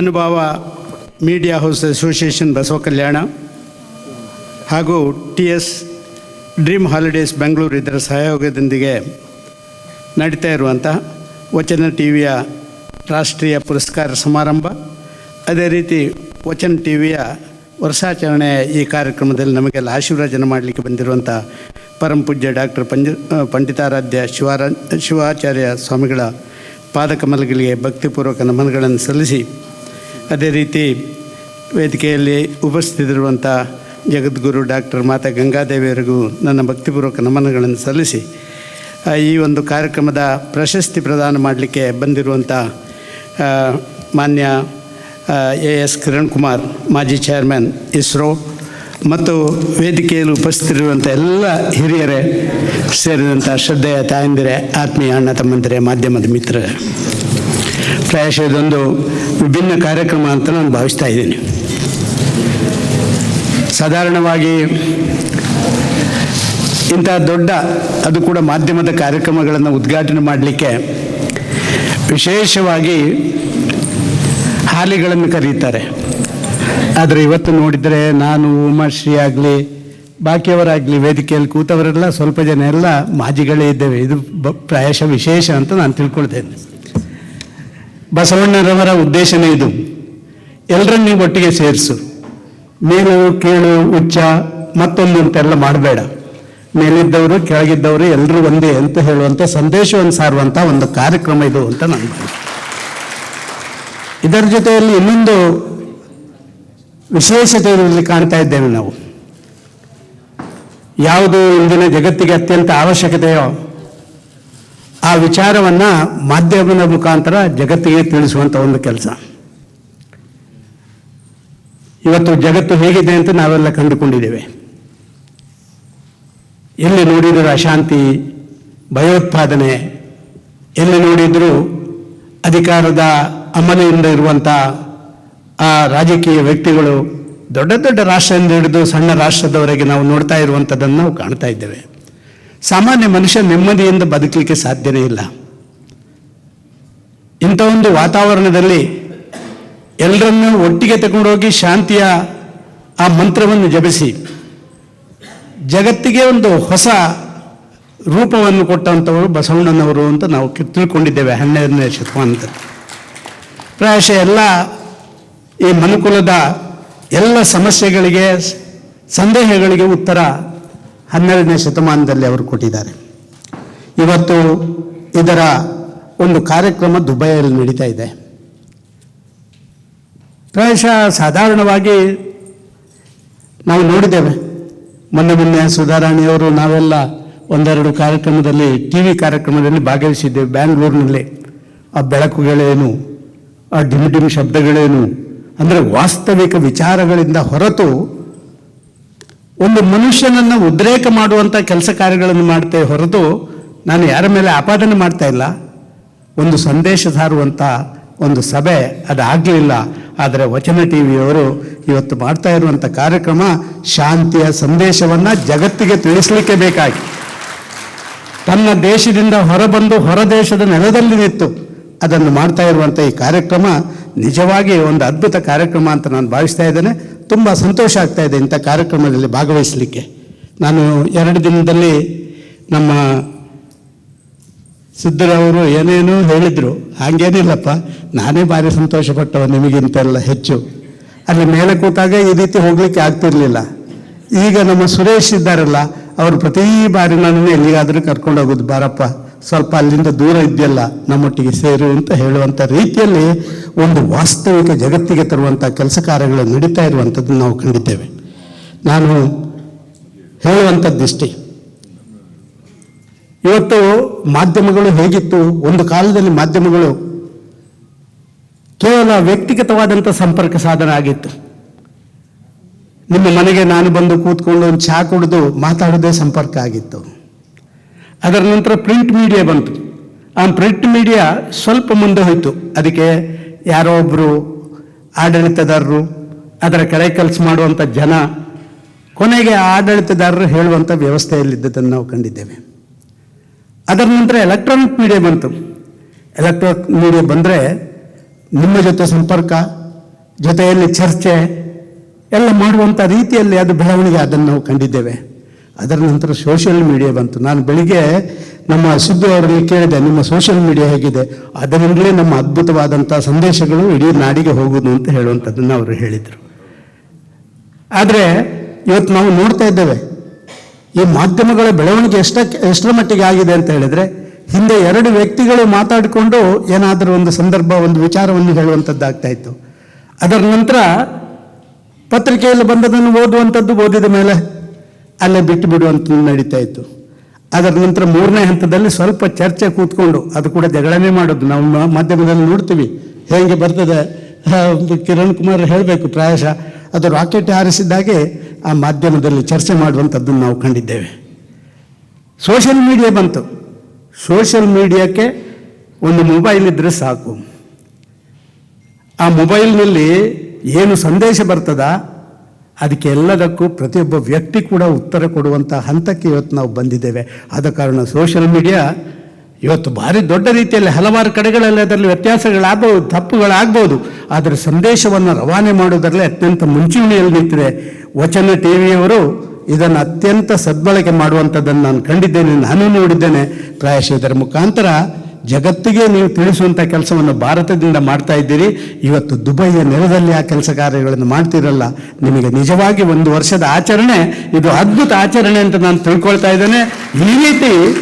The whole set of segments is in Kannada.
Anubhava media house association Basavakalyan ಹಾಗೂ T S dream holidays Bengaluru ಇದರ ಸಹಯೋಗದೊಂದಿಗೆ ನಡೀತಾ ಇರುವಂಥ ವಚನ ಟಿ ವಿಯ ರಾಷ್ಟ್ರೀಯ ಪುರಸ್ಕಾರ ಸಮಾರಂಭ. ಅದೇ ರೀತಿ ವಚನ ಟಿ ವಿಯ ವರ್ಷಾಚರಣೆಯ ಈ ಕಾರ್ಯಕ್ರಮದಲ್ಲಿ ನಮಗೆಲ್ಲ ಆಶೀರ್ವಚನ ಮಾಡಲಿಕ್ಕೆ ಬಂದಿರುವಂಥ ಪರಮ ಪೂಜ್ಯ ಡಾಕ್ಟರ್ ಪಂಜ ಪಂಡಿತಾರಾಧ್ಯ ಶಿವಾರ, ಶಿವಾಚಾರ್ಯ ಸ್ವಾಮಿಗಳ ಪಾದಕಮಲಗಳಿಗೆ ಭಕ್ತಿಪೂರ್ವಕ ನಮನಗಳನ್ನು ಸಲ್ಲಿಸಿ ಅದೇ ರೀತಿ ವೇದಿಕೆಯಲ್ಲಿ ಉಪಸ್ಥಿತಿರುವಂಥ ಜಗದ್ಗುರು ಡಾಕ್ಟರ್ ಮಾತಾ ಗಂಗಾದೇವಿಯವರಿಗೂ ನನ್ನ ಭಕ್ತಿಪೂರ್ವಕ ನಮನಗಳನ್ನು ಸಲ್ಲಿಸಿ ಈ ಒಂದು ಕಾರ್ಯಕ್ರಮದ ಪ್ರಶಸ್ತಿ ಪ್ರದಾನ ಮಾಡಲಿಕ್ಕೆ ಬಂದಿರುವಂಥ ಮಾನ್ಯ ಎ ಎಸ್ ಕಿರಣ್ ಕುಮಾರ್ ಮಾಜಿ ಚೇರ್ಮನ್ ಇಸ್ರೋ, ಮತ್ತು ವೇದಿಕೆಯಲ್ಲಿ ಉಪಸ್ಥಿತಿರುವಂಥ ಎಲ್ಲ ಹಿರಿಯರೇ ಸೇರಿದಂಥ ಶ್ರದ್ಧೆಯ ತಾಯಂದಿರೇ, ಆತ್ಮೀಯ ಅಣ್ಣ ತಮ್ಮಂದಿರೇ ಮಾಧ್ಯಮದ ಮಿತ್ರರೇ. ಪ್ರಾಯಶಃ ಇದೊಂದು ವಿಭಿನ್ನ ಕಾರ್ಯಕ್ರಮ ಅಂತ ನಾನು ಭಾವಿಸ್ತಾ ಇದ್ದೀನಿ. ಸಾಧಾರಣವಾಗಿ ಇಂಥ ದೊಡ್ಡ ಅದು ಕೂಡ ಮಾಧ್ಯಮದ ಕಾರ್ಯಕ್ರಮಗಳನ್ನು ಉದ್ಘಾಟನೆ ಮಾಡಲಿಕ್ಕೆ ವಿಶೇಷವಾಗಿ ಹಾಲಿಗಳನ್ನು ಕರೀತಾರೆ. ಆದರೆ ಇವತ್ತು ನೋಡಿದರೆ ನಾನು ಉಮಾಶ್ರೀ ಆಗಲಿ, ಬಾಕಿಯವರಾಗಲಿ ವೇದಿಕೆಯಲ್ಲಿ ಕೂತವರೆಲ್ಲ ಸ್ವಲ್ಪ ಜನ ಎಲ್ಲ ಮಾಜಿಗಳೇ ಇದ್ದೇವೆ. ಇದು ಪ್ರಾಯಶಃ ವಿಶೇಷ ಅಂತ ನಾನು ತಿಳ್ಕೊಳ್ತೇನೆ. ಬಸವಣ್ಣರವರ ಉದ್ದೇಶನೇ ಇದು. ಎಲ್ಲರನ್ನೂ ಒಟ್ಟಿಗೆ ಸೇರಿಸು. ಮೇಲು ಕೀಳು ಉಚ್ಚ ಮತ್ತೊಂದು ಅಂತೆಲ್ಲ ಮಾಡಬೇಡ. ಮೇಲಿದ್ದವರು, ಕೆಳಗಿದ್ದವರು ಎಲ್ಲರೂ ಒಂದೇ ಅಂತ ಹೇಳುವಂಥ ಸಂದೇಶವನ್ನು ಸಾರುವಂಥ ಒಂದು ಕಾರ್ಯಕ್ರಮ ಇದು ಅಂತ ನಾನು. ಇದರ ಜೊತೆಯಲ್ಲಿ ಇನ್ನೊಂದು ವಿಶೇಷತೆ ಇದರಲ್ಲಿ ಕಾಣ್ತಾ ಇದ್ದೇವೆ ನಾವು. ಯಾವುದು ಇಂದಿನ ಜಗತ್ತಿಗೆ ಅತ್ಯಂತ ಅವಶ್ಯಕತೆಯೋ ಆ ವಿಚಾರವನ್ನು ಮಾಧ್ಯಮದ ಮುಖಾಂತರ ಜಗತ್ತಿಗೆ ತಿಳಿಸುವಂಥ ಒಂದು ಕೆಲಸ. ಇವತ್ತು ಜಗತ್ತು ಹೇಗಿದೆ ಅಂತ ನಾವೆಲ್ಲ ಕಂಡುಕೊಂಡಿದ್ದೇವೆ. ಎಲ್ಲಿ ನೋಡಿದರೂ ಅಶಾಂತಿ, ಭಯೋತ್ಪಾದನೆ, ಎಲ್ಲಿ ನೋಡಿದರೂ ಅಧಿಕಾರದ ಅಮಲೆಯಿಂದ ಇರುವಂಥ ಆ ರಾಜಕೀಯ ವ್ಯಕ್ತಿಗಳು ದೊಡ್ಡ ದೊಡ್ಡ ರಾಷ್ಟ್ರದಿಂದ ಹಿಡಿದು ಸಣ್ಣ ರಾಷ್ಟ್ರದವರೆಗೆ ನಾವು ನೋಡ್ತಾ ಇರುವಂಥದ್ದನ್ನು ನಾವು ಕಾಣ್ತಾ ಇದ್ದೇವೆ. ಸಾಮಾನ್ಯ ಮನುಷ್ಯ ನೆಮ್ಮದಿಯಿಂದ ಬದುಕಲಿಕ್ಕೆ ಸಾಧ್ಯನೇ ಇಲ್ಲ. ಇಂಥ ಒಂದು ವಾತಾವರಣದಲ್ಲಿ ಎಲ್ಲರನ್ನೂ ಒಟ್ಟಿಗೆ ತಗೊಂಡೋಗಿ ಶಾಂತಿಯ ಆ ಮಂತ್ರವನ್ನು ಜಪಿಸಿ, ಜಗತ್ತಿಗೆ ಒಂದು ಹೊಸ ರೂಪವನ್ನು ಕೊಟ್ಟಂಥವರು ಬಸವಣ್ಣನವರು ಅಂತ ನಾವು ತಿಳ್ಕೊಂಡಿದ್ದೇವೆ ಹನ್ನೆರಡನೇ ಶತಮಾನದ ಪ್ರಾಯಶಃ ಎಲ್ಲ ಈ ಮನುಕುಲದ ಎಲ್ಲ ಸಮಸ್ಯೆಗಳಿಗೆ, ಸಂದೇಹಗಳಿಗೆ ಉತ್ತರ ಹನ್ನೆರಡನೇ ಶತಮಾನದಲ್ಲಿ ಅವರು ಕೊಟ್ಟಿದ್ದಾರೆ. ಇವತ್ತು ಇದರ ಒಂದು ಕಾರ್ಯಕ್ರಮ ದುಬೈಯಲ್ಲಿ ನಡೀತಾ ಇದೆ. ಪ್ರಾಯಶಃ ಸಾಧಾರಣವಾಗಿ ನಾವು ನೋಡಿದ್ದೇವೆ. ಮೊನ್ನೆ ಮೊನ್ನೆ ಸುಧಾರಾಣಿಯವರು ನಾವೆಲ್ಲ ಒಂದೆರಡು ಕಾರ್ಯಕ್ರಮದಲ್ಲಿ, ಟಿ ವಿ ಕಾರ್ಯಕ್ರಮದಲ್ಲಿ ಭಾಗವಹಿಸಿದ್ದೇವೆ. ಬ್ಯಾಂಗ್ಳೂರಿನಲ್ಲಿ. ಆ ಬೆಳಕುಗಳೇನು, ಆ ಡಿಮ್ ಡಿಮ್ ಶಬ್ದಗಳೇನು, ಅಂದರೆ ವಾಸ್ತವಿಕ ವಿಚಾರಗಳಿಂದ ಹೊರತು ಒಂದು ಮನುಷ್ಯನನ್ನು ಉದ್ರೇಕ ಮಾಡುವಂಥ ಕೆಲಸ ಕಾರ್ಯಗಳನ್ನು ಮಾಡ್ತೇ ಹೊರತು ನಾನು ಯಾರ ಮೇಲೆ ಆಪಾದನೆ ಮಾಡ್ತಾ ಇಲ್ಲ. ಒಂದು ಸಂದೇಶ ಸಾರುವಂಥ ಒಂದು ಸಭೆ ಅದಾಗಲಿಲ್ಲ ಆದರೆ ವಚನ ಟಿ ವಿಯವರು ಇವತ್ತು ಮಾಡ್ತಾ ಇರುವಂಥ ಕಾರ್ಯಕ್ರಮ ಶಾಂತಿಯ ಸಂದೇಶವನ್ನು ಜಗತ್ತಿಗೆ ತಿಳಿಸಲಿಕ್ಕೆ ಬೇಕಾಗಿ. ತನ್ನ ದೇಶದಿಂದ ಹೊರಬಂದು ಹೊರ ದೇಶದ ನೆಲದಲ್ಲಿ ನಿಂತು ಅದನ್ನು ಮಾಡ್ತಾ ಇರುವಂಥ ಈ ಕಾರ್ಯಕ್ರಮ ನಿಜವಾಗಿ ಒಂದು ಅದ್ಭುತ ಕಾರ್ಯಕ್ರಮ ಅಂತ ನಾನು ಭಾವಿಸ್ತಾ ಇದ್ದೇನೆ. ತುಂಬ ಸಂತೋಷ ಆಗ್ತಾ ಇದೆ ಇಂಥ ಕಾರ್ಯಕ್ರಮದಲ್ಲಿ ಭಾಗವಹಿಸಲಿಕ್ಕೆ. ನಾನು ಎರಡು ದಿನದಲ್ಲಿ ನಮ್ಮ ಸಿದ್ದರವರು ಏನೇನೋ ಹೇಳಿದರು. ಹಾಗೇನಿಲ್ಲಪ್ಪ, ನಾನೇ ಭಾರಿ ಸಂತೋಷಪಟ್ಟವ ನಿಮಗಿಂತೆಲ್ಲ ಹೆಚ್ಚು. ಅಲ್ಲಿ ಮೇಲೆ ಕೂತಾಗ ಈ ರೀತಿ ಹೋಗಲಿಕ್ಕೆ ಆಗ್ತಿರಲಿಲ್ಲ. ಈಗ ನಮ್ಮ ಸುರೇಶ್ ಇದ್ದಾರಲ್ಲ, ಅವರು ಪ್ರತಿ ಬಾರಿ ನನ್ನನ್ನು ಎಲ್ಲಿಗಾದರೂ ಕರ್ಕೊಂಡು ಹೋಗೋದು ಬಾರಪ್ಪ. ಸ್ವಲ್ಪ ಅಲ್ಲಿಂದ ದೂರ ಇದೆಯಲ್ಲ ನಮ್ಮೊಟ್ಟಿಗೆ ಸೇರು ಅಂತ ಹೇಳುವಂಥ ರೀತಿಯಲ್ಲಿ ಒಂದು ವಾಸ್ತವಿಕ ಜಗತ್ತಿಗೆ ತರುವಂಥ ಕೆಲಸ ಕಾರ್ಯಗಳು ನಡೀತಾ ಇರುವಂಥದ್ದು ನಾವು ಕಂಡಿದ್ದೇವೆ. ನಾನು ಹೇಳುವಂಥದ್ದಿಷ್ಟೇ. ಇವತ್ತು ಮಾಧ್ಯಮಗಳು ಹೇಗಿತ್ತು? ಒಂದು ಕಾಲದಲ್ಲಿ ಮಾಧ್ಯಮಗಳು ಕೇವಲ ವ್ಯಕ್ತಿಗತವಾದಂಥ ಸಂಪರ್ಕ ಸಾಧನ ಆಗಿತ್ತು. ನಿಮ್ಮ ಮನೆಗೆ ನಾನು ಬಂದು ಕೂತ್ಕೊಂಡು ಒಂದು ಚಹಾ ಕುಡಿದು ಮಾತಾಡೋದೇ ಸಂಪರ್ಕ ಆಗಿತ್ತು. ಅದರ ನಂತರ ಪ್ರಿಂಟ್ ಮೀಡಿಯಾ ಬಂತು. ಆ ಪ್ರಿಂಟ್ ಮೀಡಿಯಾ ಸ್ವಲ್ಪ ಮುಂದೆ ಹೋಯಿತು. ಅದಕ್ಕೆ ಯಾರೋ ಒಬ್ಬರು ಆಡಳಿತದಾರರು ಅದರ ಕೆಳ ಕೆಲಸ ಮಾಡುವಂಥ ಜನ, ಕೊನೆಗೆ ಆಡಳಿತದಾರರು ಹೇಳುವಂಥ ವ್ಯವಸ್ಥೆಯಲ್ಲಿದ್ದದನ್ನು ನಾವು ಕಂಡಿದ್ದೇವೆ. ಅದರ ನಂತರ ಎಲೆಕ್ಟ್ರಾನಿಕ್ ಮೀಡಿಯಾ ಬಂತು. ಎಲೆಕ್ಟ್ರಾನಿಕ್ ಮೀಡಿಯಾ ಬಂದರೆ ನಿಮ್ಮ ಜೊತೆ ಸಂಪರ್ಕ, ಜೊತೆಯಲ್ಲಿ ಚರ್ಚೆ, ಎಲ್ಲ ಮಾಡುವಂಥ ರೀತಿಯಲ್ಲಿ ಅದು ಬೆಳವಣಿಗೆ ಅದನ್ನು ನಾವು ಕಂಡಿದ್ದೇವೆ. ಅದರ ನಂತರ ಸೋಷಿಯಲ್ ಮೀಡಿಯಾ ಬಂತು. ನಾನು ಬೆಳಿಗ್ಗೆ ನಮ್ಮ ಸಿದ್ದು ಅವರಲ್ಲಿ ಕೇಳಿದೆ, ನಿಮ್ಮ ಸೋಷಿಯಲ್ ಮೀಡಿಯಾ ಹೇಗಿದೆ? ಅದರಿಂದಲೇ ನಮ್ಮ ಅದ್ಭುತವಾದಂಥ ಸಂದೇಶಗಳು ಇಡೀ ನಾಡಿಗೆ ಹೋಗುವುದು ಅಂತ ಹೇಳುವಂಥದ್ದನ್ನು ಅವರು ಹೇಳಿದರು. ಆದರೆ ಇವತ್ತು ನಾವು ನೋಡ್ತಾ ಇದ್ದೇವೆ, ಈ ಮಾಧ್ಯಮಗಳ ಬೆಳವಣಿಗೆ ಎಷ್ಟಕ್ಕೆ ಎಷ್ಟರ ಮಟ್ಟಿಗೆ ಆಗಿದೆ ಅಂತ ಹೇಳಿದರೆ, ಹಿಂದೆ ಎರಡು ವ್ಯಕ್ತಿಗಳು ಮಾತಾಡಿಕೊಂಡು ಏನಾದರೂ ಒಂದು ಸಂದರ್ಭ, ಒಂದು ವಿಚಾರವನ್ನು ಹೇಳುವಂಥದ್ದಾಗ್ತಾ ಇತ್ತು. ಅದರ ನಂತರ ಪತ್ರಿಕೆಯಲ್ಲಿ ಬಂದದನ್ನು ಓದುವಂಥದ್ದು ಓದಿದ ಮೇಲೆ ಅಲ್ಲೇ ಬಿಟ್ಟು ಬಿಡುವಂಥದ್ದು ನಡೀತಾ ಇತ್ತು. ಅದರ ನಂತರ ಮೂರನೇ ಹಂತದಲ್ಲಿ ಸ್ವಲ್ಪ ಚರ್ಚೆ ಕೂತ್ಕೊಂಡು ಅದು ಕೂಡ ಜಗಳನೇ ಮಾಡೋದು. ನಾವು ಮಾಧ್ಯಮದಲ್ಲಿ ನೋಡ್ತೀವಿ. ಹೇಗೆ ಬರ್ತದೆ? ಕಿರಣ್ ಕುಮಾರ್ ಹೇಳಬೇಕು ಪ್ರಾಯಶಃ. ಅದು ರಾಕೆಟ್ ಹಾರಿಸಿದ್ದಾಗೆ ಆ ಮಾಧ್ಯಮದಲ್ಲಿ ಚರ್ಚೆ ಮಾಡುವಂಥದ್ದನ್ನು ನಾವು ಕಂಡಿದ್ದೇವೆ. ಸೋಷಿಯಲ್ ಮೀಡಿಯಾ ಬಂತು. ಸೋಷಿಯಲ್ ಮೀಡಿಯಾಕ್ಕೆ ಒಂದು ಮೊಬೈಲ್ ಇದ್ದರೆ ಸಾಕು. ಆ ಮೊಬೈಲ್ನಲ್ಲಿ ಏನು ಸಂದೇಶ ಬರ್ತದ? ಅದಕ್ಕೆ ಎಲ್ಲದಕ್ಕೂ ಪ್ರತಿಯೊಬ್ಬ ವ್ಯಕ್ತಿ ಕೂಡ ಉತ್ತರ ಕೊಡುವಂಥ ಹಂತಕ್ಕೆ ಇವತ್ತು ನಾವು ಬಂದಿದ್ದೇವೆ. ಆದ ಕಾರಣ ಸೋಷಿಯಲ್ ಮೀಡಿಯಾ ಇವತ್ತು ಭಾರಿ ದೊಡ್ಡ ರೀತಿಯಲ್ಲಿ ಹಲವಾರು ಕಡೆಗಳಲ್ಲಿ ಅದರಲ್ಲಿ ವ್ಯತ್ಯಾಸಗಳಾಗಬಹುದು ತಪ್ಪುಗಳಾಗ್ಬೋದು. ಆದರೆ ಸಂದೇಶವನ್ನು ರವಾನೆ ಮಾಡೋದರಲ್ಲಿ ಅತ್ಯಂತ ಮುಂಚೂಣಿಯಲ್ಲಿ ನಿಂತಿದೆ. ವಚನ ಟಿ ವಿಯವರು ಇದನ್ನು ಅತ್ಯಂತ ಸದ್ಬಳಕೆ ಮಾಡುವಂಥದ್ದನ್ನು ನಾನು ಕಂಡಿದ್ದೇನೆ, ನಾನು ನೋಡಿದ್ದೇನೆ. ಪ್ರಾಯಶಃ ಇದರ ಮುಖಾಂತರ ಜಗತ್ತಿಗೆ ನೀವು ತಿಳಿಸುವಂಥ ಕೆಲಸವನ್ನು ಭಾರತದಿಂದ ಮಾಡ್ತಾ ಇದ್ದೀರಿ. ಇವತ್ತು ದುಬೈಯ ನೆಲದಲ್ಲಿ ಆ ಕೆಲಸ ಕಾರ್ಯಗಳನ್ನು ಮಾಡ್ತಿರಲ್ಲ. ನಿಮಗೆ ನಿಜವಾಗಿ ಒಂದು ವರ್ಷದ ಆಚರಣೆ, ಇದು ಅದ್ಭುತ ಆಚರಣೆ ಅಂತ ನಾನು ತಿಳ್ಕೊಳ್ತಾ ಇದ್ದೇನೆ. ಈ ರೀತಿ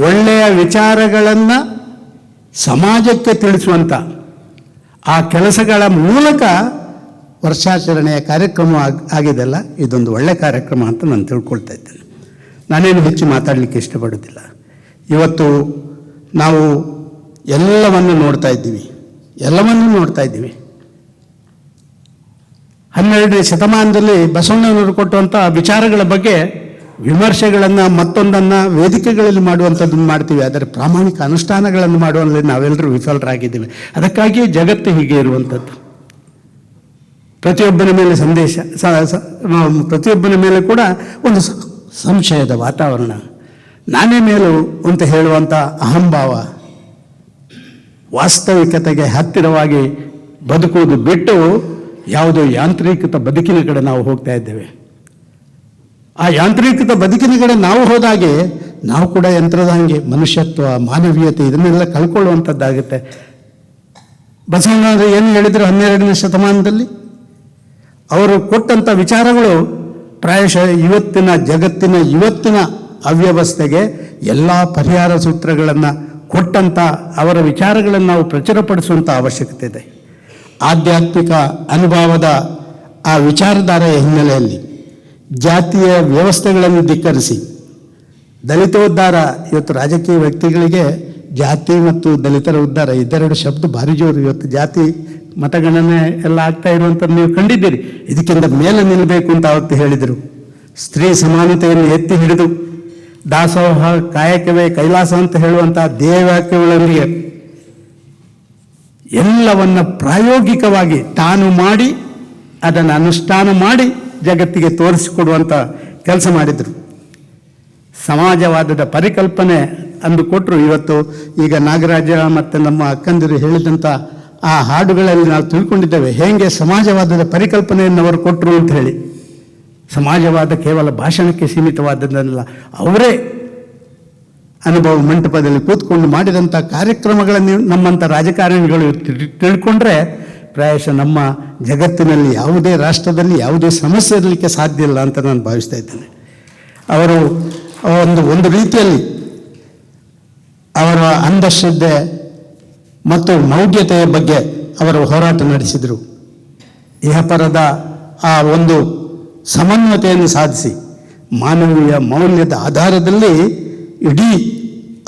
ಒಳ್ಳೆಯ ವಿಚಾರಗಳನ್ನು ಸಮಾಜಕ್ಕೆ ತಿಳಿಸುವಂಥ ಆ ಕೆಲಸಗಳ ಮೂಲಕ ವರ್ಷಾಚರಣೆಯ ಕಾರ್ಯಕ್ರಮ ಆಗ್- ಆಗಿದೆಲ್ಲ. ಇದೊಂದು ಒಳ್ಳೆಯ ಕಾರ್ಯಕ್ರಮ ಅಂತ ನಾನು ತಿಳ್ಕೊಳ್ತಾ ಇದ್ದೇನೆ. ನಾನೇನು ಹೆಚ್ಚು ಮಾತಾಡಲಿಕ್ಕೆ ಇಷ್ಟಪಡೋದಿಲ್ಲ ಇವತ್ತು ನಾವು ಎಲ್ಲವನ್ನು ನೋಡ್ತಾ ಇದ್ದೀವಿ. ಎಲ್ಲವನ್ನೂ ನೋಡ್ತಾ ಇದ್ದೀವಿ. ಹನ್ನೆರಡನೇ ಶತಮಾನದಲ್ಲಿ ಬಸವಣ್ಣನವರು ಕೊಟ್ಟುವಂಥ ವಿಚಾರಗಳ ಬಗ್ಗೆ ವಿಮರ್ಶೆಗಳನ್ನು ಮತ್ತೊಂದನ್ನು ವೇದಿಕೆಗಳಲ್ಲಿ ಮಾಡುವಂಥದ್ದನ್ನು ಮಾಡ್ತೀವಿ. ಆದರೆ ಪ್ರಾಮಾಣಿಕ ಅನುಷ್ಠಾನಗಳನ್ನು ಮಾಡುವಲ್ಲಿ ನಾವೆಲ್ಲರೂ ವಿಫಲರಾಗಿದ್ದೀವಿ. ಅದಕ್ಕಾಗಿ ಜಗತ್ತು ಹೀಗೆ ಇರುವಂಥದ್ದು. ಪ್ರತಿಯೊಬ್ಬನ ಮೇಲೆ ಸಂದೇಶ ಪ್ರತಿಯೊಬ್ಬನ ಮೇಲೆ ಕೂಡ ಒಂದು ಸಂಶಯದ ವಾತಾವರಣ ನಾನೇ ಮೇಲು ಅಂತ ಹೇಳುವಂಥ ಅಹಂಭಾವ ವಾಸ್ತವಿಕತೆಗೆ ಹತ್ತಿರವಾಗಿ ಬದುಕುವುದು ಬಿಟ್ಟು ಯಾವುದೋ ಯಾಂತ್ರೀಕೃತ ಬದುಕಿನ ಕಡೆ ನಾವು ಹೋಗ್ತಾ ಇದ್ದೇವೆ. ಆ ಯಾಂತ್ರೀಕೃತ ಬದುಕಿನ ಕಡೆ ನಾವು ಹೋದಾಗೆ ನಾವು ಕೂಡ ಯಂತ್ರದ ಹಾಗೆ ಮನುಷ್ಯತ್ವ, ಮಾನವೀಯತೆ ಇದನ್ನೆಲ್ಲ ಕಳ್ಕೊಳ್ಳುವಂಥದ್ದಾಗುತ್ತೆ. ಬಸವಣ್ಣವರು ಏನು ಹೇಳಿದರು ಹನ್ನೆರಡನೇ ಶತಮಾನದಲ್ಲಿ? ಅವರು ಕೊಟ್ಟಂಥ ವಿಚಾರಗಳು ಪ್ರಾಯಶಃ ಇವತ್ತಿನ ಜಗತ್ತಿನ ಇವತ್ತಿನ ಅವ್ಯವಸ್ಥೆಗೆ ಎಲ್ಲ ಪರಿಹಾರ ಸೂತ್ರಗಳನ್ನು ಕೊಟ್ಟಂಥ ಅವರ ವಿಚಾರಗಳನ್ನು ನಾವು ಪ್ರಚುರಪಡಿಸುವಂಥ ಅವಶ್ಯಕತೆ ಇದೆ. ಆಧ್ಯಾತ್ಮಿಕ ಅನುಭವದ ಆ ವಿಚಾರಧಾರೆಯ ಹಿನ್ನೆಲೆಯಲ್ಲಿ ಜಾತಿಯ ವ್ಯವಸ್ಥೆಗಳನ್ನು ಧಿಕ್ಕರಿಸಿ ದಲಿತೋದ್ಧಾರ, ಇವತ್ತು ರಾಜಕೀಯ ವ್ಯಕ್ತಿಗಳಿಗೆ ಜಾತಿ ಮತ್ತು ದಲಿತರ ಉದ್ಧಾರ ಇದೆರಡು ಶಬ್ದ ಭಾರಿ ಜೋರು. ಇವತ್ತು ಜಾತಿ ಮತಗಣನೆ ಎಲ್ಲ ಆಗ್ತಾ ಇರುವಂಥದ್ದು ನೀವು ಕಂಡಿದ್ದೀರಿ. ಇದಕ್ಕಿಂತ ಮೇಲೆ ನಿಲ್ಲಬೇಕು ಅಂತ ಅವತ್ತು ಹೇಳಿದರು. ಸ್ತ್ರೀ ಸಮಾನತೆಯನ್ನು ಎತ್ತಿ ಹಿಡಿದು ದಾಸೋಹ ಕಾಯಕವೇ ಕೈಲಾಸ ಅಂತ ಹೇಳುವಂಥ ದೇವಾಕ್ಯಗಳೊಂದಿಗೆ ಎಲ್ಲವನ್ನ ಪ್ರಾಯೋಗಿಕವಾಗಿ ತಾನು ಮಾಡಿ, ಅದನ್ನು ಅನುಷ್ಠಾನ ಮಾಡಿ ಜಗತ್ತಿಗೆ ತೋರಿಸಿಕೊಡುವಂಥ ಕೆಲಸ ಮಾಡಿದರು. ಸಮಾಜವಾದದ ಪರಿಕಲ್ಪನೆ ಅಂದು ಕೊಟ್ಟರು ಇವತ್ತು ಈಗ ನಾಗರಾಜ ಮತ್ತು ನಮ್ಮ ಅಕ್ಕಂದಿರು ಹೇಳಿದಂಥ ಆ ಹಾಡುಗಳಲ್ಲಿ ನಾವು ತಿಳ್ಕೊಂಡಿದ್ದೇವೆ. ಹೇಗೆ ಸಮಾಜವಾದದ ಪರಿಕಲ್ಪನೆಯನ್ನು ಅವರು ಕೊಟ್ಟರು ಅಂತ ಹೇಳಿ. ಸಮಾಜವಾದ ಕೇವಲ ಭಾಷಣಕ್ಕೆ ಸೀಮಿತವಾದದ್ದಲ್ಲ ಅವರೇ ಅನುಭವ ಮಂಟಪದಲ್ಲಿ ಕೂತ್ಕೊಂಡು ಮಾಡಿದಂಥ ಕಾರ್ಯಕ್ರಮಗಳನ್ನು ನಮ್ಮಂಥ ರಾಜಕಾರಣಿಗಳು ತಿಳ್- ತಿಳ್ಕೊಂಡ್ರೆ ಪ್ರಾಯಶಃ ನಮ್ಮ ಜಗತ್ತಿನಲ್ಲಿ ಯಾವುದೇ ರಾಷ್ಟ್ರದಲ್ಲಿ ಯಾವುದೇ ಸಮಸ್ಯೆ ಇರಲಿಕ್ಕೆ ಸಾಧ್ಯ ಇಲ್ಲ ಅಂತ ನಾನು ಭಾವಿಸ್ತಾ ಇದ್ದೇನೆ. ಅವರು ಒಂದು ಒಂದು ರೀತಿಯಲ್ಲಿ ಅವರ ಅಂಧಶ್ರದ್ಧೆ ಮತ್ತು ಮೌಢ್ಯತೆಯ ಬಗ್ಗೆ ಅವರು ಹೋರಾಟ ನಡೆಸಿದರು. ಇಹಪರದ ಆ ಒಂದು ಸಮನ್ವತೆಯನ್ನು ಸಾಧಿಸಿ ಮಾನವೀಯ ಮೌಲ್ಯದ ಆಧಾರದಲ್ಲಿ ಇಡೀ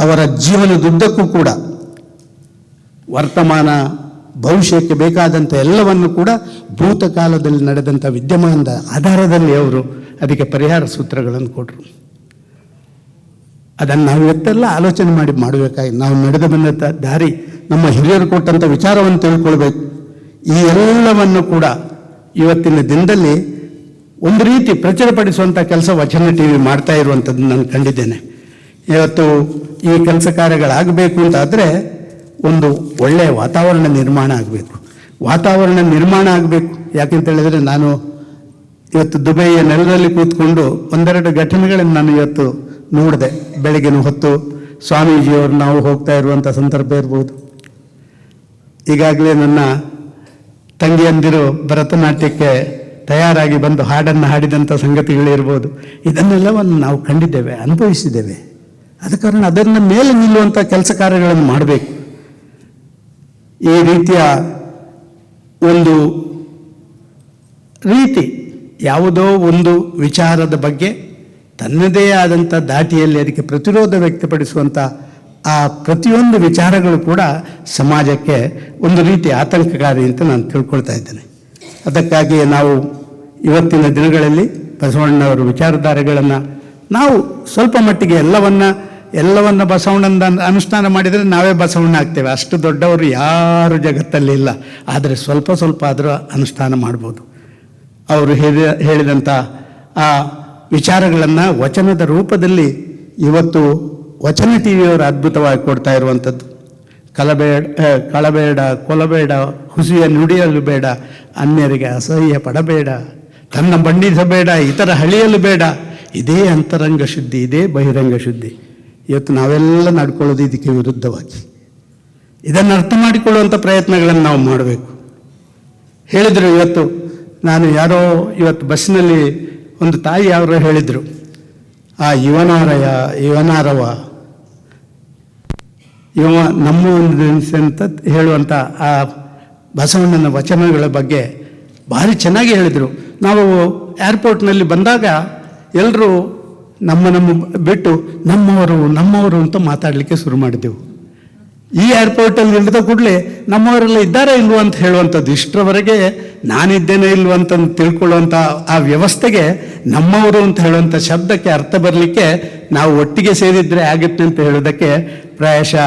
ಅವರ ಜೀವನದುದ್ದಕ್ಕೂ ಕೂಡ ವರ್ತಮಾನ, ಭವಿಷ್ಯಕ್ಕೆ ಬೇಕಾದಂಥ ಎಲ್ಲವನ್ನು ಕೂಡ ಭೂತಕಾಲದಲ್ಲಿ ನಡೆದಂಥ ವಿದ್ಯಮಾನದ ಆಧಾರದಲ್ಲಿ ಅವರು ಅದಕ್ಕೆ ಪರಿಹಾರ ಸೂತ್ರಗಳನ್ನು ಕೊಟ್ಟರು. ಅದನ್ನು ನಾವು ಇವತ್ತೆಲ್ಲ ಆಲೋಚನೆ ಮಾಡಿ ಮಾಡಬೇಕಾಗಿ ನಾವು ನಡೆದು ಬಂದಂಥ ದಾರಿ ನಮ್ಮ ಹಿರಿಯರು ಕೊಟ್ಟಂಥ ವಿಚಾರವನ್ನು ತಿಳ್ಕೊಳ್ಬೇಕು. ಈ ಎಲ್ಲವನ್ನು ಕೂಡ ಇವತ್ತಿನ ದಿನದಲ್ಲಿ ಒಂದು ರೀತಿ ಪ್ರಚುರಪಡಿಸುವಂಥ ಕೆಲಸ ವಚನ ಟಿ ವಿ ಮಾಡ್ತಾ ಇರುವಂಥದ್ದು ನಾನು ಕಂಡಿದ್ದೇನೆ. ಇವತ್ತು ಈ ಕೆಲಸ ಕಾರ್ಯಗಳಾಗಬೇಕು ಅಂತ ಆದರೆ ಒಂದು ಒಳ್ಳೆಯ ವಾತಾವರಣ ನಿರ್ಮಾಣ ಆಗಬೇಕು. ವಾತಾವರಣ ನಿರ್ಮಾಣ ಆಗಬೇಕು. ಯಾಕೆಂತ ಹೇಳಿದರೆ ನಾನು ಇವತ್ತು ದುಬೈಯ ನೆಲದಲ್ಲಿ ಕೂತ್ಕೊಂಡು ಒಂದೆರಡು ಘಟನೆಗಳನ್ನು ನಾನು ಇವತ್ತು ನೋಡಿದೆ. ಬೆಳಗಿನ ಹೊತ್ತು ಸ್ವಾಮೀಜಿಯವರು ನಾವು ಹೋಗ್ತಾ ಇರುವಂಥ ಸಂದರ್ಭ ಇರ್ಬೋದು. ಈಗಾಗಲೇ ನನ್ನ ತಂಗಿಯಂದಿರು ಭರತನಾಟ್ಯಕ್ಕೆ ತಯಾರಾಗಿ ಬಂದು ಹಾಡನ್ನು ಹಾಡಿದಂಥ ಸಂಗತಿಗಳಿರ್ಬೋದು ಇದನ್ನೆಲ್ಲವನ್ನು ನಾವು ಕಂಡಿದ್ದೇವೆ, ಅನುಭವಿಸಿದ್ದೇವೆ. ಆದ ಕಾರಣ ಅದನ್ನು ಮೇಲೆ ನಿಲ್ಲುವಂಥ ಕೆಲಸ ಕಾರ್ಯಗಳನ್ನು ಮಾಡಬೇಕು. ಈ ರೀತಿಯ ಒಂದು ರೀತಿ, ಯಾವುದೋ ಒಂದು ವಿಚಾರದ ಬಗ್ಗೆ ತನ್ನದೇ ಆದಂಥ ದಾಟಿಯಲ್ಲಿ ಅದಕ್ಕೆ ಪ್ರತಿರೋಧ ವ್ಯಕ್ತಪಡಿಸುವಂಥ ಆ ಪ್ರತಿಯೊಂದು ವಿಚಾರಗಳು ಕೂಡ ಸಮಾಜಕ್ಕೆ ಒಂದು ರೀತಿ ಆತಂಕಕಾರಿ ಅಂತ ನಾನು ತಿಳ್ಕೊಳ್ತಾ ಇದ್ದೇನೆ. ಅದಕ್ಕಾಗಿ ನಾವು ಇವತ್ತಿನ ದಿನಗಳಲ್ಲಿ ಬಸವಣ್ಣನವರ ವಿಚಾರಧಾರೆಗಳನ್ನು ನಾವು ಸ್ವಲ್ಪ ಮಟ್ಟಿಗೆ ಎಲ್ಲವನ್ನು ಎಲ್ಲವನ್ನು ಬಸವಣ್ಣನ ಅನುಷ್ಠಾನ ಮಾಡಿದರೆ ನಾವೇ ಬಸವಣ್ಣ ಆಗ್ತೇವೆ. ಅಷ್ಟು ದೊಡ್ಡವರು ಯಾರು ಜಗತ್ತಲ್ಲಿ ಇಲ್ಲ. ಆದರೆ ಸ್ವಲ್ಪ ಸ್ವಲ್ಪ ಆದರೂ ಅನುಷ್ಠಾನ ಮಾಡ್ಬೋದು. ಅವರು ಹೇಳಿದ ಹೇಳಿದಂಥ ಆ ವಿಚಾರಗಳನ್ನು ವಚನದ ರೂಪದಲ್ಲಿ ಇವತ್ತು ವಚನ ಟಿ ವಿಯವರು ಅದ್ಭುತವಾಗಿ ಕೊಡ್ತಾ ಇರುವಂಥದ್ದು ಕಲಬೇಡ ಕಳಬೇಡ, ಕೊಲಬೇಡ, ಹುಸಿಯ ನುಡಿಯಲು ಬೇಡ, ಅನ್ಯರಿಗೆ ಅಸಹ್ಯ ಪಡಬೇಡ, ತನ್ನ ಬಣ್ಣಿಸಬೇಡ ಇತರ ಹಳಿಯಲು ಬೇಡ, ಇದೇ ಅಂತರಂಗ ಶುದ್ಧಿ, ಇದೇ ಬಹಿರಂಗ ಶುದ್ಧಿ. ಇವತ್ತು ನಾವೆಲ್ಲ ನಡ್ಕೊಳ್ಳೋದು ಇದಕ್ಕೆ ವಿರುದ್ಧವಾಗಿ. ಇದನ್ನು ಅರ್ಥ ಮಾಡಿಕೊಳ್ಳುವಂಥ ಪ್ರಯತ್ನಗಳನ್ನು ನಾವು ಮಾಡಬೇಕು. ಹೇಳಿದರು ಇವತ್ತು, ನಾನು ಯಾರೋ ಇವತ್ತು ಬಸ್ಸಿನಲ್ಲಿ ಒಂದು ತಾಯಿ ಅವರು ಹೇಳಿದರು, ಆ ಯುವನಾರಯ ಇವನಾರವ ಇವ ನಮ್ಮ ಒಂದು ಅಂತ ಹೇಳುವಂಥ ಆ ಬಸವಣ್ಣನ ವಚನಗಳ ಬಗ್ಗೆ ಭಾರಿ ಚೆನ್ನಾಗಿ ಹೇಳಿದರು. ನಾವು ಏರ್ಪೋರ್ಟ್ನಲ್ಲಿ ಬಂದಾಗ ಎಲ್ಲರೂ ನಮ್ಮ ನಮ್ಮ ಬಿಟ್ಟು ನಮ್ಮವರು ನಮ್ಮವರು ಅಂತ ಮಾತಾಡಲಿಕ್ಕೆ ಶುರು ಮಾಡಿದೆವು. ಈ ಏರ್ಪೋರ್ಟಲ್ಲಿ ಇಳಿದ ಕೂಡಲೇ ನಮ್ಮವರೆಲ್ಲ ಇದ್ದಾರೆ ಇಲ್ವೋ ಅಂತ ಹೇಳುವಂಥದ್ದು. ಇಷ್ಟರವರೆಗೆ ನಾನಿದ್ದೇನೆ ಇಲ್ವೋ ಅಂತ ತಿಳ್ಕೊಳ್ಳುವಂಥ ಆ ವ್ಯವಸ್ಥೆಗೆ ನಮ್ಮವರು ಅಂತ ಹೇಳುವಂಥ ಶಬ್ದಕ್ಕೆ ಅರ್ಥ ಬರಲಿಕ್ಕೆ ನಾವು ಒಟ್ಟಿಗೆ ಸೇರಿದ್ರೆ ಆಗುತ್ತೆ ಅಂತ ಹೇಳೋದಕ್ಕೆ ಪ್ರಾಯಶಃ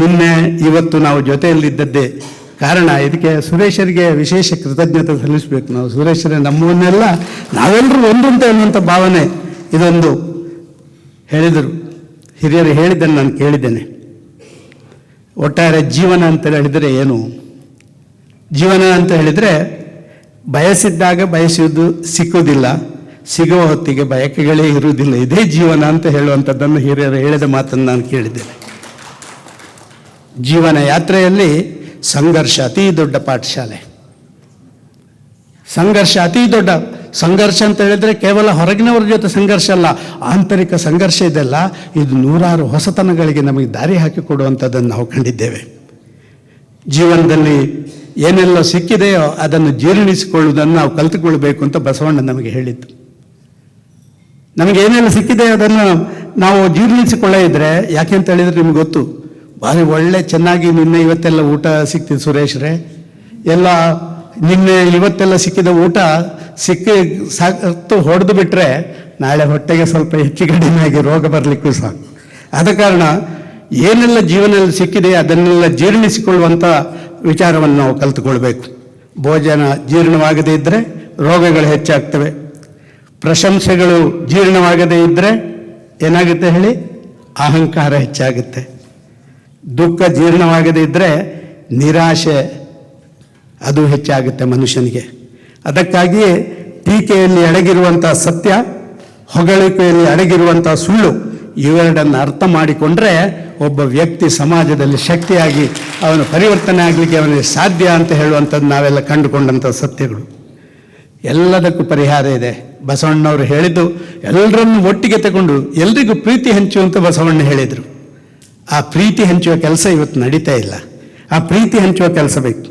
ನಿನ್ನೆ ಇವತ್ತು ನಾವು ಜೊತೆಯಲ್ಲಿದ್ದದ್ದೇ ಕಾರಣ ಇದಕ್ಕೆ ಸುರೇಶರಿಗೆ ವಿಶೇಷ ಕೃತಜ್ಞತೆ ಸಲ್ಲಿಸಬೇಕು. ನಾವು ಸುರೇಶರೇ ನಮ್ಮವನ್ನೆಲ್ಲ ನಾವೆಲ್ಲರೂ ಒಂದು ಅಂತ ಹೇಳುವಂಥ ಭಾವನೆ ಇದೊಂದು ಹೇಳಿದರು. ಹಿರಿಯರು ಹೇಳಿದ್ದನ್ನು ನಾನು ಕೇಳಿದ್ದೇನೆ. ಒಟ್ಟಾರೆ ಜೀವನ ಅಂತ ಹೇಳಿದರೆ ಏನು? ಜೀವನ ಅಂತ ಹೇಳಿದರೆ ಬಯಸಿದ್ದಾಗ ಬಯಸುವುದು ಸಿಕ್ಕುವುದಿಲ್ಲ, ಸಿಗುವ ಹೊತ್ತಿಗೆ ಬಯಕೆಗಳೇ ಇರುವುದಿಲ್ಲ. ಇದೇ ಜೀವನ ಅಂತ ಹೇಳುವಂಥದ್ದನ್ನು ಹಿರಿಯರು ಹೇಳಿದ ಮಾತನ್ನು ನಾನು ಕೇಳಿದ್ದೇನೆ. ಜೀವನ ಯಾತ್ರೆಯಲ್ಲಿ ಸಂಘರ್ಷ ಅತಿ ದೊಡ್ಡ ಪಾಠಶಾಲೆ. ಸಂಘರ್ಷ ಅತಿ ದೊಡ್ಡ, ಸಂಘರ್ಷ ಅಂತ ಹೇಳಿದ್ರೆ ಕೇವಲ ಹೊರಗಿನವ್ರ ಜೊತೆ ಸಂಘರ್ಷ ಅಲ್ಲ, ಆಂತರಿಕ ಸಂಘರ್ಷ ಇದೆಲ್ಲ ಇದು ನೂರಾರು ಹೊಸತನಗಳಿಗೆ ನಮಗೆ ದಾರಿ ಹಾಕಿಕೊಡುವಂಥದ್ದನ್ನು ನಾವು ಕಂಡಿದ್ದೇವೆ. ಜೀವನದಲ್ಲಿ ಏನೆಲ್ಲ ಸಿಕ್ಕಿದೆಯೋ ಅದನ್ನು ಜೀರ್ಣಿಸಿಕೊಳ್ಳುವುದನ್ನು ನಾವು ಕಲಿತುಕೊಳ್ಬೇಕು ಅಂತ ಬಸವಣ್ಣ ನಮಗೆ ಹೇಳಿತ್ತು ನಮಗೆ ಏನೆಲ್ಲ ಸಿಕ್ಕಿದೆ ಅದನ್ನು ನಾವು ಜೀರ್ಣಿಸಿಕೊಳ್ಳ ಇದ್ರೆ, ಯಾಕೆ ಅಂತ ಹೇಳಿದ್ರೆ ನಿಮ್ಗೆ ಗೊತ್ತು. ಭಾರಿ ಒಳ್ಳೆ ಚೆನ್ನಾಗಿ ನಿನ್ನೆ ಇವತ್ತೆಲ್ಲ ಊಟ ಸಿಕ್ತಿದೆ ಸುರೇಶ್ರೇ. ಎಲ್ಲ ನಿನ್ನೆ ಇವತ್ತೆಲ್ಲ ಸಿಕ್ಕಿದ ಊಟ ಸಿಕ್ಕಿ ಸಾಕತ್ತು ಹೊಡೆದು ಬಿಟ್ಟರೆ ನಾಳೆ ಹೊಟ್ಟೆಗೆ ಸ್ವಲ್ಪ ಹೆಚ್ಚು ಕಡಿಮೆ ಆಗಿ ರೋಗ ಬರಲಿಕ್ಕೂ ಸಾಕು. ಆದ ಕಾರಣ ಏನೆಲ್ಲ ಜೀವನದಲ್ಲಿ ಸಿಕ್ಕಿದೆ ಅದನ್ನೆಲ್ಲ ಜೀರ್ಣಿಸಿಕೊಳ್ಳುವಂಥ ವಿಚಾರವನ್ನು ನಾವು ಕಲಿತುಕೊಳ್ಬೇಕು. ಭೋಜನ ಜೀರ್ಣವಾಗದೇ ಇದ್ದರೆ ರೋಗಗಳು ಹೆಚ್ಚಾಗ್ತವೆ. ಪ್ರಶಂಸೆಗಳು ಜೀರ್ಣವಾಗದೇ ಇದ್ದರೆ ಏನಾಗುತ್ತೆ ಹೇಳಿ? ಅಹಂಕಾರ ಹೆಚ್ಚಾಗುತ್ತೆ. ದುಃಖ ಜೀರ್ಣವಾಗದೇ ಇದ್ದರೆ ನಿರಾಶೆ ಅದು ಹೆಚ್ಚಾಗುತ್ತೆ ಮನುಷ್ಯನಿಗೆ. ಅದಕ್ಕಾಗಿಯೇ ಟೀಕೆಯಲ್ಲಿ ಅಡಗಿರುವಂಥ ಸತ್ಯ, ಹೊಗಳಿಕೆಯಲ್ಲಿ ಅಡಗಿರುವಂಥ ಸುಳ್ಳು ಇವೆರಡನ್ನು ಅರ್ಥ ಮಾಡಿಕೊಂಡ್ರೆ ಒಬ್ಬ ವ್ಯಕ್ತಿ ಸಮಾಜದಲ್ಲಿ ಶಕ್ತಿಯಾಗಿ ಅವನು ಪರಿವರ್ತನೆ ಆಗಲಿಕ್ಕೆ ಅವನಿಗೆ ಸಾಧ್ಯ ಅಂತ ಹೇಳುವಂಥದ್ದು ನಾವೆಲ್ಲ ಕಂಡುಕೊಂಡಂಥ ಸತ್ಯಗಳು. ಎಲ್ಲದಕ್ಕೂ ಪರಿಹಾರ ಇದೆ. ಬಸವಣ್ಣವರು ಹೇಳಿದ್ದು, ಎಲ್ಲರನ್ನು ಒಟ್ಟಿಗೆ ತಗೊಂಡು ಎಲ್ರಿಗೂ ಪ್ರೀತಿ ಹಂಚುವಂತ ಬಸವಣ್ಣ ಹೇಳಿದರು. ಆ ಪ್ರೀತಿ ಹಂಚುವ ಕೆಲಸ ಇವತ್ತು ನಡೀತಾ ಇಲ್ಲ. ಆ ಪ್ರೀತಿ ಹಂಚುವ ಕೆಲಸ ಬೇಕು.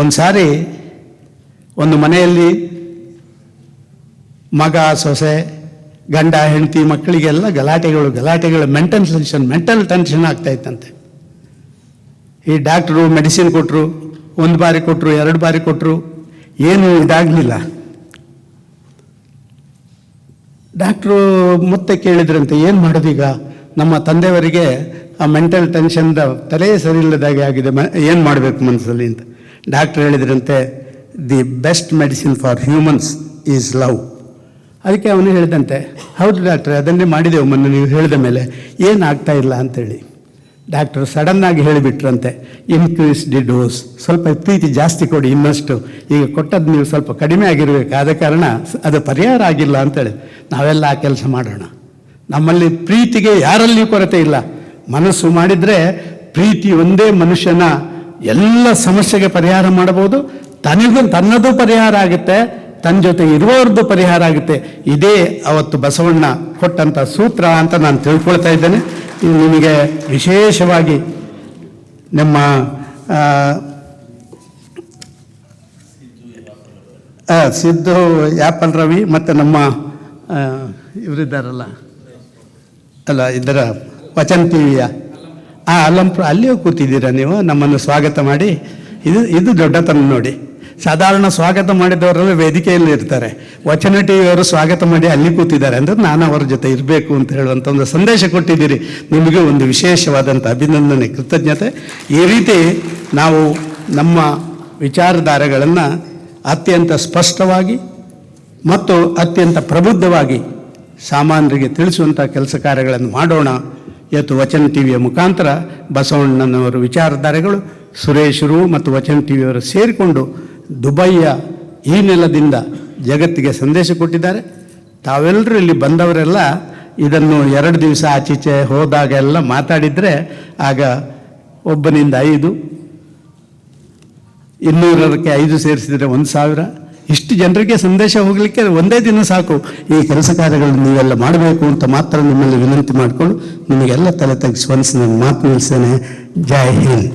ಒಂದು ಸಾರಿ ಒಂದು ಮನೆಯಲ್ಲಿ ಮಗ, ಸೊಸೆ, ಗಂಡ, ಹೆಂಡತಿ, ಮಕ್ಕಳಿಗೆಲ್ಲ ಗಲಾಟೆಗಳು ಗಲಾಟೆಗಳು ಮೆಂಟಲ್ ಟೆನ್ಷನ್ ಮೆಂಟಲ್ ಟೆನ್ಷನ್ ಆಗ್ತಾ ಇತ್ತಂತೆ. ಈ ಡಾಕ್ಟ್ರು ಮೆಡಿಸಿನ್ ಕೊಟ್ಟರು ಒಂದು ಬಾರಿ ಕೊಟ್ಟರು ಎರಡು ಬಾರಿ ಕೊಟ್ಟರು ಏನು ಇದಾಗಲಿಲ್ಲ. ಡಾಕ್ಟ್ರು ಮತ್ತೆ ಕೇಳಿದ್ರಂತೆ, ಏನು ಮಾಡೋದೀಗ? ನಮ್ಮ ತಂದೆಯವರಿಗೆ ಆ ಮೆಂಟಲ್ ಟೆನ್ಷನ್ದ ತಲೆ ಸರಿ ಇಲ್ಲದಾಗೆ ಆಗಿದೆ ಏನು ಮಾಡಬೇಕು ಮನಸ್ಸಲ್ಲಿ ಅಂತ. ಡಾಕ್ಟ್ರ್ ಹೇಳಿದ್ರಂತೆ the best medicine for humans is love ಅದಕ್ಕೆ ಅವನು ಹೇಳಿದಂತೆ, ಹೌದು ಡಾಕ್ಟ್ರೆ ಅದನ್ನೇ ಮಾಡಿದೆವು ಮೊನ್ನೆ ನೀವು ಹೇಳಿದ ಮೇಲೆ. ಏನಾಗ್ತಾ ಇಲ್ಲ ಅಂತೇಳಿ. ಡಾಕ್ಟರ್ ಸಡನ್ನಾಗಿ ಹೇಳಿಬಿಟ್ರಂತೆ ಇನ್ಕ್ರೀಸ್ ಡಿ ಡೋಸ್ ಸ್ವಲ್ಪ ಪ್ರೀತಿ ಜಾಸ್ತಿ ಕೊಡಿ ಇನ್ನಷ್ಟು. ಈಗ ಕೊಟ್ಟದ್ದು ನೀವು ಸ್ವಲ್ಪ ಕಡಿಮೆ ಆಗಿರಬೇಕು. ಆದ ಕಾರಣ ಅದು ಪರಿಹಾರ ಆಗಿಲ್ಲ ಅಂತೇಳಿ. ನಾವೆಲ್ಲ ಆ ಕೆಲಸ ಮಾಡೋಣ. ನಮ್ಮಲ್ಲಿ ಪ್ರೀತಿಗೆ ಯಾರಲ್ಲಿಯೂ ಕೊರತೆ ಇಲ್ಲ. ಮನಸ್ಸು ಮಾಡಿದರೆ ಪ್ರೀತಿ ಒಂದೇ ಮನುಷ್ಯನ ಎಲ್ಲ ಸಮಸ್ಯೆಗೆ ಪರಿಹಾರ ಮಾಡಬಹುದು. ತನಗೂ ತನ್ನದು ಪರಿಹಾರ ಆಗುತ್ತೆ. ತನ್ನ ಜೊತೆ ಇರುವವ್ರದ್ದು ಪರಿಹಾರ ಆಗುತ್ತೆ. ಇದೇ ಅವತ್ತು ಬಸವಣ್ಣ ಕೊಟ್ಟಂಥ ಸೂತ್ರ ಅಂತ ನಾನು ತಿಳ್ಕೊಳ್ತಾ ಇದ್ದೇನೆ. ಇದು ನಿಮಗೆ ವಿಶೇಷವಾಗಿ ನಮ್ಮ ಸಿದ್ದು ಯಾಪಲ್ ರವಿ ಮತ್ತು ನಮ್ಮ ಇವರಿದ್ದಾರಲ್ಲ. ಅಲ್ಲ, ಇದರ ವಚನ್ ಟಿವಿಯ ಆ ಅಲಂಪುರ ಅಲ್ಲಿಯೂ ಕೂತಿದ್ದೀರಾ ನೀವು? ನಮ್ಮನ್ನು ಸ್ವಾಗತ ಮಾಡಿ. ಇದು ಇದು ದೊಡ್ಡತನ ನೋಡಿ. ಸಾಧಾರಣ ಸ್ವಾಗತ ಮಾಡಿದವರೆಲ್ಲ ವೇದಿಕೆಯಲ್ಲಿ ಇರ್ತಾರೆ. ವಚನ ಟಿವಿಯವರು ಸ್ವಾಗತ ಮಾಡಿ ಅಲ್ಲಿ ಕೂತಿದ್ದಾರೆ ಅಂದರೆ ನಾನು ಅವರ ಜೊತೆ ಇರಬೇಕು ಅಂತ ಹೇಳುವಂಥ ಒಂದು ಸಂದೇಶ ಕೊಟ್ಟಿದ್ದೀರಿ. ನಿಮಗೆ ಒಂದು ವಿಶೇಷವಾದಂಥ ಅಭಿನಂದನೆ, ಕೃತಜ್ಞತೆ. ಈ ರೀತಿ ನಾವು ನಮ್ಮ ವಿಚಾರಧಾರೆಗಳನ್ನು ಅತ್ಯಂತ ಸ್ಪಷ್ಟವಾಗಿ ಮತ್ತು ಅತ್ಯಂತ ಪ್ರಬುದ್ಧವಾಗಿ ಸಾಮಾನ್ಯರಿಗೆ ತಿಳಿಸುವಂಥ ಕೆಲಸ ಕಾರ್ಯಗಳನ್ನು ಮಾಡೋಣ ಇವತ್ತು ವಚನ ಟಿವಿಯ ಮುಖಾಂತರ ಬಸವಣ್ಣನವರ ವಿಚಾರಧಾರೆಗಳು ಸುರೇಶರು ಮತ್ತು ವಚನ ಟಿವಿಯವರು ಸೇರಿಕೊಂಡು ದುಬೈಯ ಈ ನೆಲದಿಂದ ಜಗತ್ತಿಗೆ ಸಂದೇಶ ಕೊಟ್ಟಿದ್ದಾರೆ. ತಾವೆಲ್ಲರೂ ಇಲ್ಲಿ ಬಂದವರೆಲ್ಲ ಇದನ್ನು ಎರಡು ದಿವಸ ಆಚೀಚೆ ಹೋದಾಗ ಎಲ್ಲ ಮಾತಾಡಿದರೆ ಆಗ ಒಬ್ಬನಿಂದ ಐದು, ಇನ್ನೂರಕ್ಕೆ ಐದು ಸೇರಿಸಿದರೆ ಒಂದು ಸಾವಿರ. ಇಷ್ಟು ಜನರಿಗೆ ಸಂದೇಶ ಹೋಗಲಿಕ್ಕೆ ಒಂದೇ ದಿನ ಸಾಕು. ಈ ಕೆಲಸ ಕಾರ್ಯಗಳನ್ನು ನೀವೆಲ್ಲ ಮಾಡಬೇಕು ಅಂತ ಮಾತ್ರ ನಿಮ್ಮಲ್ಲಿ ವಿನಂತಿ ಮಾಡಿಕೊಂಡು ನಿಮಗೆಲ್ಲ ತಲೆ ತಗ್ಗಿಸಿ ನಾನು ಮಾತು ನಿಲ್ಲಿಸ್ತೇನೆ ಜೈ ಹಿಂದ್.